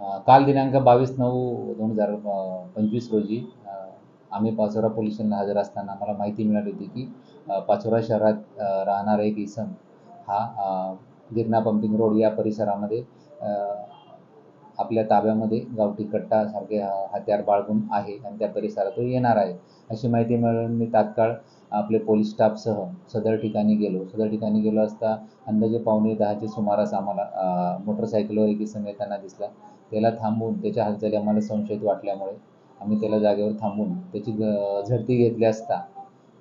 काल दिनांक बावीस नऊ दोन हजार पंचवीस रोजी आम्ही पाचोरा पोलीस स्टेशनला हजर असताना आम्हाला माहिती मिळाली होती की पाचोरा शहरात राहणारा एक इसम हा गिरणा पंपिंग रोड या परिसरामध्ये आपल्या ताब्यामध्ये गावठी कट्टासारखे हत्यार बाळगून आहे आणि त्या परिसरात तो येणार आहे. अशी माहिती मिळून मी तात्काळ आपले पोलीस स्टाफसह सदर ठिकाणी गेलो. सदर ठिकाणी गेलो असता अंदाजे पावणे दहाच्या सुमारास आम्हाला मोटरसायकलवर एक सम येताना दिसला. त्याला थांबून त्याच्या हालचाली आम्हाला संशयित वाटल्यामुळे आम्ही त्याला जागेवर थांबून त्याची झडती घेतली असता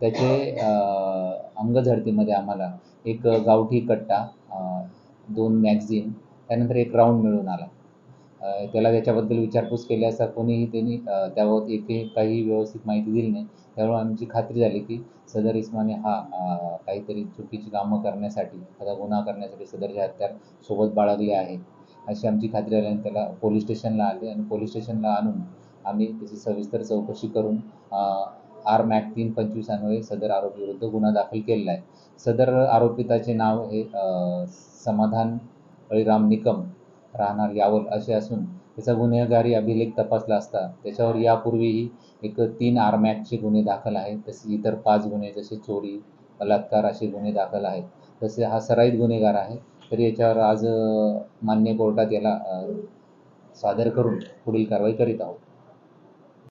त्याचे अ, अंगझडतीमध्ये आम्हाला एक गावठी कट्टा दोन मॅगझिन त्यानंतर एक राऊंड मिळून आला. त्याला त्याच्याबद्दल विचारपूस केली असता कोणीही त्यांनी त्याबाबत एकही काही व्यवस्थित माहिती दिली नाही. त्यामुळे आमची खात्री झाली की सदर इस्माने हा काहीतरी चुकीची कामं करण्यासाठी एखादा गुन्हा करण्यासाठी सदरचे हत्यार सोबत बाळगले आहे. अशी आमची खात्री झाल्याने त्याला पोलीस स्टेशनला आले आणि पोलीस स्टेशनला आणून आम्ही त्याची सविस्तर चौकशी करून आर मॅक तीन पंचवीस अन्वये सदर आरोपीविरुद्ध गुन्हा दाखल केलेला आहे. सदर आरोपिताचे नाव हे समाधान बळीराम निकम राहणार यावल असे असून त्याचा गुन्हेगारी अभिलेख तपासला असता. त्याच्यावर यापूर्वीही एक तीन आर्मॅकचे गुन्हे दाखल आहेत. तसे इतर पाच गुन्हे जसे चोरी बलात्कार असे गुन्हे दाखल आहेत. तसे हा सराईत गुन्हेगार आहे. तर याच्यावर आज मान्य कोर्टात याला सादर करून पुढील कारवाई करीत आहोत.